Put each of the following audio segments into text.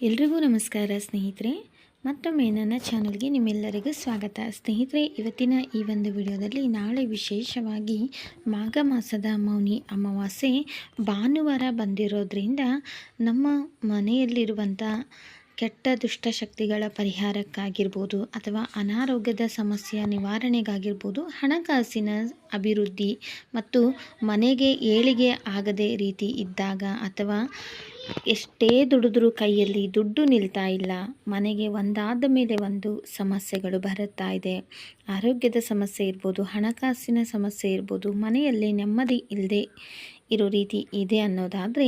ಎಲ್ರಿಗೂ ನಮಸ್ಕಾರ ಸ್ನೇಹಿತರೆ, ಮತ್ತೊಮ್ಮೆ ನನ್ನ ಚಾನಲ್ಗೆ ನಿಮ್ಮೆಲ್ಲರಿಗೂ ಸ್ವಾಗತ. ಸ್ನೇಹಿತರೆ, ಇವತ್ತಿನ ಈ ಒಂದು ವಿಡಿಯೋದಲ್ಲಿ ನಾಳೆ ವಿಶೇಷವಾಗಿ ಮಾಘ ಮಾಸದ ಮೌನಿ ಅಮಾವಾಸ್ಯೆ ಭಾನುವಾರ ಬಂದಿರೋದ್ರಿಂದ ನಮ್ಮ ಮನೆಯಲ್ಲಿರುವಂಥ ಕೆಟ್ಟ ದುಷ್ಟಶಕ್ತಿಗಳ ಪರಿಹಾರಕ್ಕಾಗಿರ್ಬೋದು ಅಥವಾ ಅನಾರೋಗ್ಯದ ಸಮಸ್ಯೆಯ ನಿವಾರಣೆಗಾಗಿರ್ಬೋದು ಹಣಕಾಸಿನ ಅಭಿವೃದ್ಧಿ ಮತ್ತು ಮನೆಗೆ ಏಳಿಗೆ ಆಗದೇ ರೀತಿ ಇದ್ದಾಗ ಅಥವಾ ಎಷ್ಟೇ ದುಡಿದ್ರೂ ಕೈಯಲ್ಲಿ ದುಡ್ಡು ನಿಲ್ತಾ ಇಲ್ಲ. ಮನೆಗೆ ಒಂದಾದ ಮೇಲೆ ಒಂದು ಸಮಸ್ಯೆಗಳು ಬರುತ್ತಾ ಇದೆ. ಆರೋಗ್ಯದ ಸಮಸ್ಯೆ ಇರ್ಬೋದು, ಹಣಕಾಸಿನ ಸಮಸ್ಯೆ ಇರ್ಬೋದು, ಮನೆಯಲ್ಲಿ ನೆಮ್ಮದಿ ಇಲ್ಲದೆ ಇರೋ ರೀತಿ ಇದೆ ಅನ್ನೋದಾದರೆ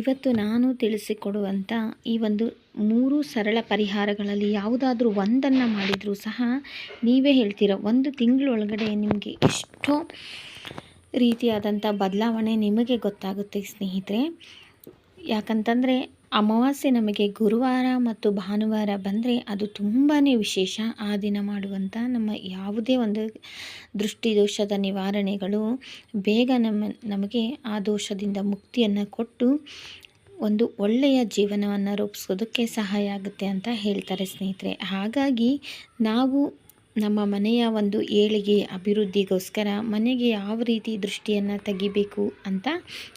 ಇವತ್ತು ನಾನು ತಿಳಿಸಿಕೊಡುವಂಥ ಈ ಒಂದು ಮೂರು ಸರಳ ಪರಿಹಾರಗಳಲ್ಲಿ ಯಾವುದಾದ್ರೂ ಒಂದನ್ನು ಮಾಡಿದರೂ ಸಹ ನೀವೇ ಹೇಳ್ತೀರ, ಒಂದು ತಿಂಗಳೊಳಗಡೆ ನಿಮಗೆ ಎಷ್ಟೋ ರೀತಿಯಾದಂಥ ಬದಲಾವಣೆ ನಿಮಗೆ ಗೊತ್ತಾಗುತ್ತೆ ಸ್ನೇಹಿತರೆ. ಯಾಕಂತಂದರೆ ಅಮಾವಾಸ್ಯೆ ನಮಗೆ ಗುರುವಾರ ಮತ್ತು ಭಾನುವಾರ ಬಂದರೆ ಅದು ತುಂಬಾ ವಿಶೇಷ ಆ ದಿನ ಮಾಡುವಂಥ ನಮ್ಮ ಯಾವುದೇ ಒಂದು ದೃಷ್ಟಿದೋಷದ ನಿವಾರಣೆಗಳು ಬೇಗ ನಮ್ಮ, ನಮಗೆ ಆ ದೋಷದಿಂದ ಮುಕ್ತಿಯನ್ನು ಕೊಟ್ಟು ಒಂದು ಒಳ್ಳೆಯ ಜೀವನವನ್ನು ರೂಪಿಸೋದಕ್ಕೆ ಸಹಾಯ ಆಗುತ್ತೆ ಅಂತ ಹೇಳ್ತಾರೆ ಸ್ನೇಹಿತರೆ. ಹಾಗಾಗಿ ನಾವು ನಮ್ಮ ಮನೆಯ ಒಂದು ಏಳಿಗೆ ಅಭಿವೃದ್ಧಿಗೋಸ್ಕರ ಮನೆಗೆ ಯಾವ ರೀತಿ ದೃಷ್ಟಿಯನ್ನು ತೆಗಿಬೇಕು ಅಂತ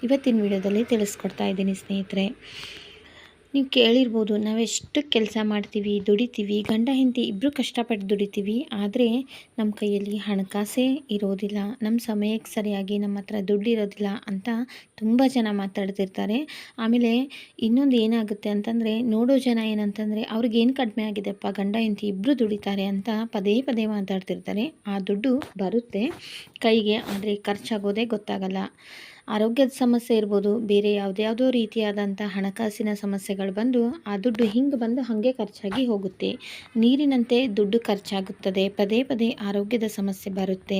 ಇವತ್ತಿನ ವಿಡಿಯೋದಲ್ಲಿ ತಿಳಿಸ್ಕೊಡ್ತಾ ಇದ್ದೀನಿ ಸ್ನೇಹಿತರೆ. ನೀವು ಕೇಳಿರ್ಬೋದು, ನಾವೆಷ್ಟು ಕೆಲಸ ಮಾಡ್ತೀವಿ, ದುಡಿತೀವಿ, ಗಂಡ, ಹೆಂಡತಿ ಇಬ್ಬರು ಕಷ್ಟಪಟ್ಟು ದುಡಿತೀವಿ, ಆದರೆ ನಮ್ಮ ಕೈಯಲ್ಲಿ ಹಣಕಾಸೇ ಇರೋದಿಲ್ಲ, ನಮ್ಮ ಸಮಯಕ್ಕೆ ಸರಿಯಾಗಿ ನಮ್ಮ ಹತ್ರ ದುಡ್ಡಿರೋದಿಲ್ಲ ಅಂತ ತುಂಬ ಜನ ಮಾತಾಡ್ತಿರ್ತಾರೆ. ಆಮೇಲೆ ಇನ್ನೊಂದು ಏನಾಗುತ್ತೆ ಅಂತಂದರೆ, ನೋಡೋ ಜನ ಏನಂತಂದರೆ ಅವ್ರಿಗೇನು ಕಡಿಮೆ ಆಗಿದೆಪ್ಪ, ಗಂಡ, ಹೆಂಡತಿ ಇಬ್ಬರು ದುಡಿತಾರೆ ಅಂತ ಪದೇ ಪದೇ ಮಾತಾಡ್ತಿರ್ತಾರೆ. ಆ ದುಡ್ಡು ಬರುತ್ತೆ ಕೈಗೆ, ಆದರೆ ಖರ್ಚಾಗೋದೇ ಗೊತ್ತಾಗಲ್ಲ. ಆರೋಗ್ಯದ ಸಮಸ್ಯೆ ಇರ್ಬೋದು, ಬೇರೆ ಯಾವುದ್ಯಾವುದೋ ರೀತಿಯಾದಂಥ ಹಣಕಾಸಿನ ಸಮಸ್ಯೆಗಳು ಬಂದು ಆ ದುಡ್ಡು ಹಿಂಗೆ ಬಂದು ಹಾಗೆ ಖರ್ಚಾಗಿ ಹೋಗುತ್ತೆ. ನೀರಿನಂತೆ ದುಡ್ಡು ಖರ್ಚಾಗುತ್ತದೆ. ಪದೇ ಪದೇ ಆರೋಗ್ಯದ ಸಮಸ್ಯೆ ಬರುತ್ತೆ.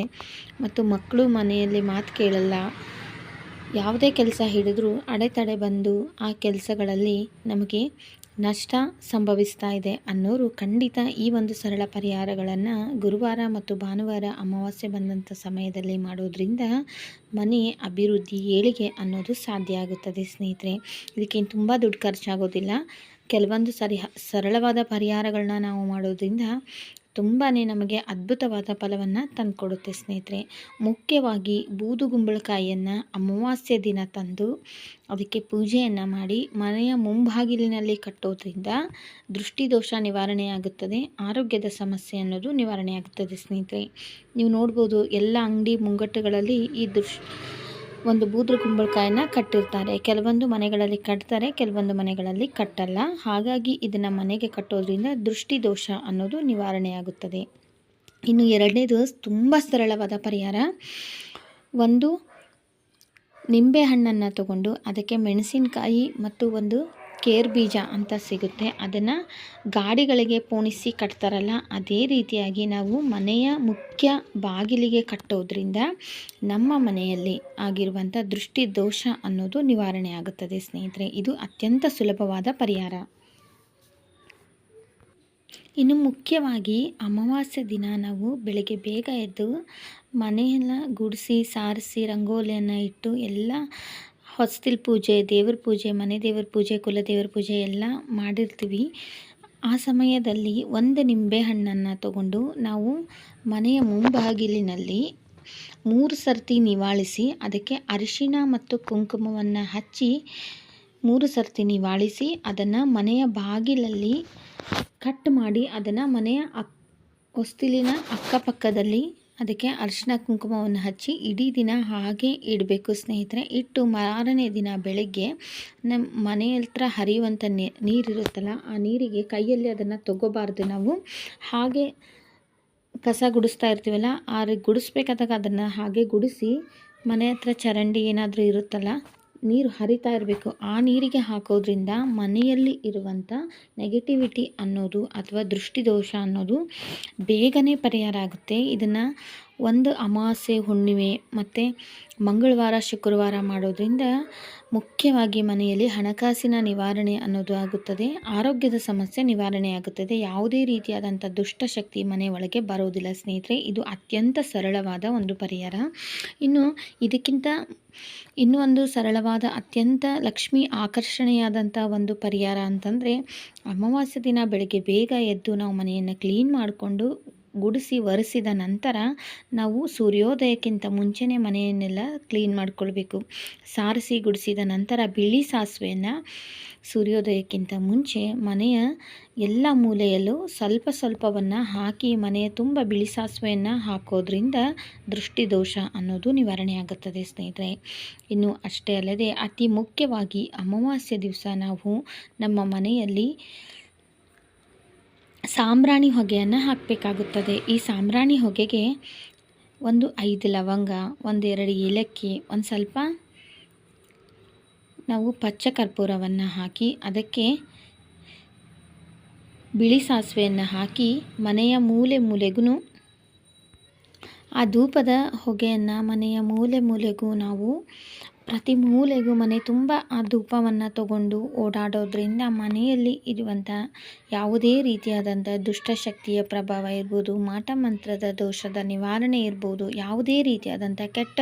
ಮತ್ತು ಮಕ್ಕಳು ಮನೆಯಲ್ಲಿ ಮಾತು ಕೇಳಲ್ಲ. ಯಾವುದೇ ಕೆಲಸ ಹಿಡಿದ್ರೂ ಅಡೆತಡೆ ಬಂದು ಆ ಕೆಲಸಗಳಲ್ಲಿ ನಮಗೆ ನಷ್ಟ ಸಂಭವಿಸ್ತಾ ಇದೆ ಅನ್ನೋರು ಖಂಡಿತ ಈ ಒಂದು ಸರಳ ಪರಿಹಾರಗಳನ್ನು ಗುರುವಾರ ಮತ್ತು ಭಾನುವಾರ ಅಮಾವಾಸ್ಯೆ ಬಂದಂಥ ಸಮಯದಲ್ಲಿ ಮಾಡೋದ್ರಿಂದ ಮನೆ ಅಭಿವೃದ್ಧಿ, ಏಳಿಗೆ ಅನ್ನೋದು ಸಾಧ್ಯ ಆಗುತ್ತದೆ ಸ್ನೇಹಿತರೆ. ಇದಕ್ಕೇನು ತುಂಬ ದುಡ್ಡು ಖರ್ಚಾಗೋದಿಲ್ಲ. ಕೆಲವೊಂದು ಸರಿ ಸರಳವಾದ ಪರಿಹಾರಗಳನ್ನ ನಾವು ಮಾಡೋದ್ರಿಂದ ತುಂಬಾ ನಮಗೆ ಅದ್ಭುತವಾದ ಫಲವನ್ನು ತಂದುಕೊಡುತ್ತೆ ಸ್ನೇಹಿತರೆ. ಮುಖ್ಯವಾಗಿ ಬೂದುಗುಂಬಳಕಾಯಿಯನ್ನು ಅಮಾವಾಸ್ಯೆ ದಿನ ತಂದು ಅದಕ್ಕೆ ಪೂಜೆಯನ್ನು ಮಾಡಿ ಮನೆಯ ಮುಂಭಾಗಿಲಿನಲ್ಲಿ ಕಟ್ಟೋದ್ರಿಂದ ದೃಷ್ಟಿದೋಷ ನಿವಾರಣೆಯಾಗುತ್ತದೆ, ಆರೋಗ್ಯದ ಸಮಸ್ಯೆ ಅನ್ನೋದು ನಿವಾರಣೆಯಾಗುತ್ತದೆ ಸ್ನೇಹಿತರೆ. ನೀವು ನೋಡ್ಬೋದು ಎಲ್ಲ ಅಂಗಡಿ ಮುಂಗಟ್ಟುಗಳಲ್ಲಿ ಈ ದೃಶ್ ಒಂದು ಬೂದ್ರ ಕುಂಬಳಕಾಯನ್ನ ಕಟ್ಟಿರ್ತಾರೆ. ಕೆಲವೊಂದು ಮನೆಗಳಲ್ಲಿ ಕಟ್ತಾರೆ, ಕೆಲವೊಂದು ಮನೆಗಳಲ್ಲಿ ಕಟ್ಟಲ್ಲ. ಹಾಗಾಗಿ ಇದನ್ನು ಮನೆಗೆ ಕಟ್ಟೋದ್ರಿಂದ ದೃಷ್ಟಿ ದೋಷ ಅನ್ನೋದು ನಿವಾರಣೆಯಾಗುತ್ತದೆ. ಇನ್ನು ಎರಡನೇದು ತುಂಬ ಸರಳವಾದ ಪರಿಹಾರ. ಒಂದು ನಿಂಬೆ ಹಣ್ಣನ್ನು ತಗೊಂಡು ಅದಕ್ಕೆ ಮೆಣಸಿನಕಾಯಿ ಮತ್ತು ಒಂದು ಕೇರ್ ಬೀಜ ಅಂತ ಸಿಗುತ್ತೆ. ಅದನ್ನು ಗಾಡಿಗಳಿಗೆ ಪೋಣಿಸಿ ಕಟ್ತಾರಲ್ಲ, ಅದೇ ರೀತಿಯಾಗಿ ನಾವು ಮನೆಯ ಮುಖ್ಯ ಬಾಗಿಲಿಗೆ ಕಟ್ಟೋದ್ರಿಂದ ನಮ್ಮ ಮನೆಯಲ್ಲಿ ಆಗಿರುವಂಥ ದೃಷ್ಟಿ ದೋಷ ಅನ್ನೋದು ನಿವಾರಣೆ ಆಗುತ್ತದೆ ಸ್ನೇಹಿತರೆ. ಇದು ಅತ್ಯಂತ ಸುಲಭವಾದ ಪರಿಹಾರ. ಇನ್ನು ಮುಖ್ಯವಾಗಿ ಅಮಾವಾಸ್ಯೆ ದಿನ ನಾವು ಬೆಳಗ್ಗೆ ಬೇಗ ಎದ್ದು ಮನೆಯೆಲ್ಲ ಗುಡಿಸಿ, ಸಾರಿಸಿ, ರಂಗೋಲಿಯನ್ನು ಇಟ್ಟು ಎಲ್ಲ ಹೊಸ್ತಿಲ್ ಪೂಜೆ, ದೇವ್ರ ಪೂಜೆ, ಮನೆ ದೇವ್ರ ಪೂಜೆ ಕುಲದೇವ್ರ ಪೂಜೆ ಎಲ್ಲ ಮಾಡಿರ್ತೀವಿ. ಆ ಸಮಯದಲ್ಲಿ ಒಂದು ನಿಂಬೆ ಹಣ್ಣನ್ನು ತಗೊಂಡು ನಾವು ಮನೆಯ ಮುಂಬಾಗಿಲಿನಲ್ಲಿ ಮೂರು ಸರ್ತಿ ನಿವಾಳಿಸಿ ಅದಕ್ಕೆ ಅರಿಶಿಣ ಮತ್ತು ಕುಂಕುಮವನ್ನು ಹಚ್ಚಿ ಮೂರು ಸರ್ತಿ ನಿವಾಳಿಸಿ ಅದನ್ನು ಮನೆಯ ಬಾಗಿಲಲ್ಲಿ ಕಟ್ ಮಾಡಿ ಅದನ್ನು ಮನೆಯ ಅಕ್ ಹೊಸ್ತಿಲಿನ ಅಕ್ಕಪಕ್ಕದಲ್ಲಿ ಅದಕ್ಕೆ ಅರಿಶಿನ ಕುಂಕುಮವನ್ನು ಹಚ್ಚಿ ಇಡೀ ದಿನ ಹಾಗೆ ಇಡಬೇಕು. ಸ್ನೇಹಿತರೆ, ಇಟ್ಟು ಮಾರನೇ ದಿನ ಬೆಳಗ್ಗೆ ನಮ್ಮ ಮನೆ ಹತ್ರ ಹರಿಯುವಂಥ ನೀರಿರುತ್ತಲ್ಲ, ಆ ನೀರಿಗೆ ಕೈಯಲ್ಲಿ ಅದನ್ನು ತಗೋಬಾರ್ದು. ನಾವು ಹಾಗೆ ಕಸ ಗುಡಿಸ್ತಾ ಇರ್ತೀವಲ್ಲ, ಆ ಗುಡಿಸ್ಬೇಕಾದಾಗ ಅದನ್ನು ಹಾಗೆ ಗುಡಿಸಿ ಮನೆ ಹತ್ರ ಚರಂಡಿ ಏನಾದರೂ ಇರುತ್ತಲ್ಲ ನೀರು ಹರಿತಾ ಇರಬೇಕು. ಆ ನೀರಿಗೆ ಹಾಕೋದ್ರಿಂದ ಮನೆಯಲ್ಲಿ ಇರುವಂಥ ನೆಗೆಟಿವಿಟಿ ಅನ್ನೋದು ಅಥವಾ ದೃಷ್ಟಿದೋಷ ಅನ್ನೋದು ಬೇಗನೆ ಪರಿಹಾರ ಆಗುತ್ತೆ. ಇದನ್ನು ಒಂದು ಅಮಾವಾಸ್ಯೆ ಹುಣ್ಣಿಮೆ ಮತ್ತು ಮಂಗಳವಾರ, ಶುಕ್ರವಾರ ಮಾಡೋದ್ರಿಂದ ಮುಖ್ಯವಾಗಿ ಮನೆಯಲ್ಲಿ ಹಣಕಾಸಿನ ನಿವಾರಣೆ ಅನ್ನೋದು ಆಗುತ್ತದೆ. ಆರೋಗ್ಯದ ಸಮಸ್ಯೆ ನಿವಾರಣೆ ಆಗುತ್ತದೆ. ಯಾವುದೇ ರೀತಿಯಾದಂಥ ದುಷ್ಟಶಕ್ತಿ ಮನೆ ಒಳಗೆ ಬರೋದಿಲ್ಲ ಸ್ನೇಹಿತರೆ. ಇದು ಅತ್ಯಂತ ಸರಳವಾದ ಒಂದು ಪರಿಹಾರ. ಇನ್ನು ಇದಕ್ಕಿಂತ ಇನ್ನೂ ಒಂದು ಸರಳವಾದ, ಅತ್ಯಂತ ಲಕ್ಷ್ಮಿ ಆಕರ್ಷಣೆಯಾದಂಥ ಒಂದು ಪರಿಹಾರ ಅಂತಂದರೆ ಅಮಾವಾಸ್ಯೆ ದಿನ ಬೆಳಗ್ಗೆ ಬೇಗ ಎದ್ದು ನಾವು ಮನೆಯನ್ನು ಕ್ಲೀನ್ ಮಾಡಿಕೊಂಡು ಗುಡಿಸಿ ಒರೆಸಿದ ನಂತರ ನಾವು ಸೂರ್ಯೋದಯಕ್ಕಿಂತ ಮುಂಚೆನೇ ಮನೆಯನ್ನೆಲ್ಲ ಕ್ಲೀನ್ ಮಾಡ್ಕೊಳ್ಬೇಕು. ಸಾರಿಸಿ ಗುಡಿಸಿದ ನಂತರ ಬಿಳಿ ಸಾಸಿವೆಯನ್ನು ಸೂರ್ಯೋದಯಕ್ಕಿಂತ ಮುಂಚೆ ಮನೆಯ ಎಲ್ಲ ಮೂಲೆಯಲ್ಲೂ ಸ್ವಲ್ಪ ಸ್ವಲ್ಪವನ್ನು ಹಾಕಿ ಮನೆಯ ತುಂಬ ಬಿಳಿ ಸಾಸಿವೆಯನ್ನು ಹಾಕೋದ್ರಿಂದ ದೃಷ್ಟಿದೋಷ ಅನ್ನೋದು ನಿವಾರಣೆ ಆಗುತ್ತದೆ ಸ್ನೇಹಿತರೆ. ಇನ್ನು ಅಷ್ಟೇ ಅಲ್ಲದೆ ಅತಿ ಮುಖ್ಯವಾಗಿ ಅಮಾವಾಸ್ಯೆ ದಿವಸ ನಾವು ನಮ್ಮ ಮನೆಯಲ್ಲಿ ಸಾಂಬ್ರಾಣಿ ಹೊಗೆಯನ್ನು ಹಾಕಬೇಕಾಗುತ್ತದೆ. ಈ ಸಾಂಬ್ರಾಣಿ ಹೊಗೆಗೆ ಒಂದು ಐದು ಲವಂಗ, ಒಂದೆರಡು ಏಲಕ್ಕಿ, ಒಂದು ಸ್ವಲ್ಪ ನಾವು ಪಚ್ಚ ಕರ್ಪೂರವನ್ನು ಹಾಕಿ ಅದಕ್ಕೆ ಬಿಳಿ ಸಾಸಿವೆಯನ್ನು ಹಾಕಿ ಮನೆಯ ಮೂಲೆ ಮೂಲೆಗೂ ಆ ಧೂಪದ ಹೊಗೆಯನ್ನು ಮನೆಯ ಮೂಲೆ ಮೂಲೆಗೂ ನಾವು ಪ್ರತಿ ಮೂಲೆಗೂ ಮನೆ ತುಂಬ ಆ ಧೂಪವನ್ನು ತಗೊಂಡು ಓಡಾಡೋದ್ರಿಂದ ಮನೆಯಲ್ಲಿ ಇರುವಂಥ ಯಾವುದೇ ರೀತಿಯಾದಂಥ ದುಷ್ಟಶಕ್ತಿಯ ಪ್ರಭಾವ ಇರ್ಬೋದು ಮಾಟ ಮಂತ್ರದ ದೋಷದ ನಿವಾರಣೆ ಇರ್ಬೋದು, ಯಾವುದೇ ರೀತಿಯಾದಂಥ ಕೆಟ್ಟ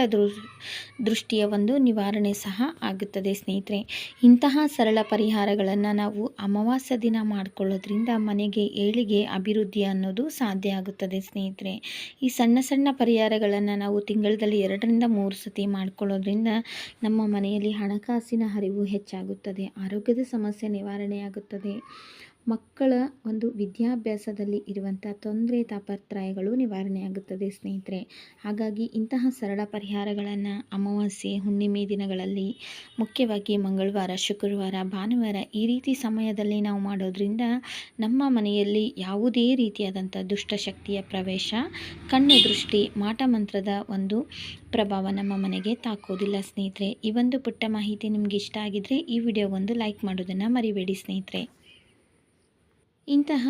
ದೃಷ್ಟಿಯ ಒಂದು ನಿವಾರಣೆ ಸಹ ಆಗುತ್ತದೆ ಸ್ನೇಹಿತರೆ. ಇಂತಹ ಸರಳ ಪರಿಹಾರಗಳನ್ನು ನಾವು ಅಮಾವಾಸ್ಯ ದಿನ ಮಾಡಿಕೊಳ್ಳೋದ್ರಿಂದ ಮನೆಗೆ ಏಳಿಗೆ ಅಭಿವೃದ್ಧಿ ಅನ್ನೋದು ಸಾಧ್ಯ ಆಗುತ್ತದೆ ಸ್ನೇಹಿತರೆ. ಈ ಸಣ್ಣ ಸಣ್ಣ ಪರಿಹಾರಗಳನ್ನು ನಾವು ತಿಂಗಳಲ್ಲಿ ಎರಡರಿಂದ ಮೂರು ಸತಿ ಮಾಡ್ಕೊಳ್ಳೋದ್ರಿಂದ ನಮ್ಮ ಮನೆಯಲ್ಲಿ ಹಣಕಾಸಿನ ಹರಿವು ಹೆಚ್ಚಾಗುತ್ತದೆ. ಆರೋಗ್ಯದ ಸಮಸ್ಯೆ ನಿವಾರಣೆಯಾಗುತ್ತದೆ. ಮಕ್ಕಳ ಒಂದು ವಿದ್ಯಾಭ್ಯಾಸದಲ್ಲಿ ಇರುವಂಥ ತೊಂದರೆ ತಾಪತ್ರಯಗಳು ನಿವಾರಣೆಯಾಗುತ್ತದೆ ಸ್ನೇಹಿತರೆ. ಹಾಗಾಗಿ ಇಂತಹ ಸರಳ ಪರಿಹಾರಗಳನ್ನು ಅಮಾವಾಸ್ಯೆ, ಹುಣ್ಣಿಮೆ ದಿನಗಳಲ್ಲಿ ಮುಖ್ಯವಾಗಿ ಮಂಗಳವಾರ, ಶುಕ್ರವಾರ, ಭಾನುವಾರ ಈ ರೀತಿ ಸಮಯದಲ್ಲಿ ನಾವು ಮಾಡೋದ್ರಿಂದ ನಮ್ಮ ಮನೆಯಲ್ಲಿ ಯಾವುದೇ ರೀತಿಯಾದಂಥ ದುಷ್ಟಶಕ್ತಿಯ ಪ್ರವೇಶ, ಕಣ್ಣು ದೃಷ್ಟಿ, ಮಾಟ ಮಂತ್ರದ ಒಂದು ಪ್ರಭಾವ ನಮ್ಮ ಮನೆಗೆ ತಾಕೋದಿಲ್ಲ ಸ್ನೇಹಿತರೆ. ಈ ಒಂದು ಪುಟ್ಟ ಮಾಹಿತಿ ನಿಮಗೆ ಇಷ್ಟ ಆಗಿದ್ದರೆ ಈ ವಿಡಿಯೋ ಒಂದು ಲೈಕ್ ಮಾಡೋದನ್ನು ಮರಿಬೇಡಿ ಸ್ನೇಹಿತರೆ. ಇಂತಹ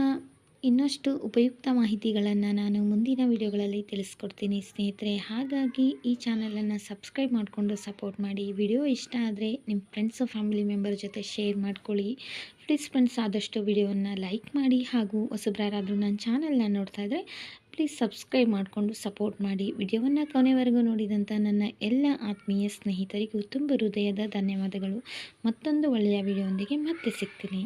ಇನ್ನಷ್ಟು ಉಪಯುಕ್ತ ಮಾಹಿತಿಗಳನ್ನು ನಾನು ಮುಂದಿನ ವಿಡಿಯೋಗಳಲ್ಲಿ ತಿಳಿಸ್ಕೊಡ್ತೀನಿ ಸ್ನೇಹಿತರೆ. ಹಾಗಾಗಿ ಈ ಚಾನಲನ್ನು ಸಬ್ಸ್ಕ್ರೈಬ್ ಮಾಡಿಕೊಂಡು ಸಪೋರ್ಟ್ ಮಾಡಿ. ವಿಡಿಯೋ ಇಷ್ಟ ಆದರೆ ನಿಮ್ಮ ಫ್ರೆಂಡ್ಸು ಫ್ಯಾಮಿಲಿ ಮೆಂಬರ್ ಜೊತೆ ಶೇರ್ ಮಾಡ್ಕೊಳ್ಳಿ. ಪ್ಲೀಸ್ ಫ್ರೆಂಡ್ಸ್ ಆದಷ್ಟು ವಿಡಿಯೋವನ್ನು ಲೈಕ್ ಮಾಡಿ ಹಾಗೂ ಹೊಸಬ್ರಾರಾದರೂ ನನ್ನ ಚಾನಲ್ನ ನೋಡ್ತಾ ಇದ್ದರೆ ಪ್ಲೀಸ್ ಸಬ್ಸ್ಕ್ರೈಬ್ ಮಾಡಿಕೊಂಡು ಸಪೋರ್ಟ್ ಮಾಡಿ. ವಿಡಿಯೋವನ್ನು ಕೊನೆವರೆಗೂ ನೋಡಿದಂಥ ನನ್ನ ಎಲ್ಲ ಆತ್ಮೀಯ ಸ್ನೇಹಿತರಿಗೂ ತುಂಬ ಹೃದಯದ ಧನ್ಯವಾದಗಳು. ಮತ್ತೊಂದು ಒಳ್ಳೆಯ ವಿಡಿಯೋದೊಂದಿಗೆ ಮತ್ತೆ ಸಿಗ್ತೀನಿ.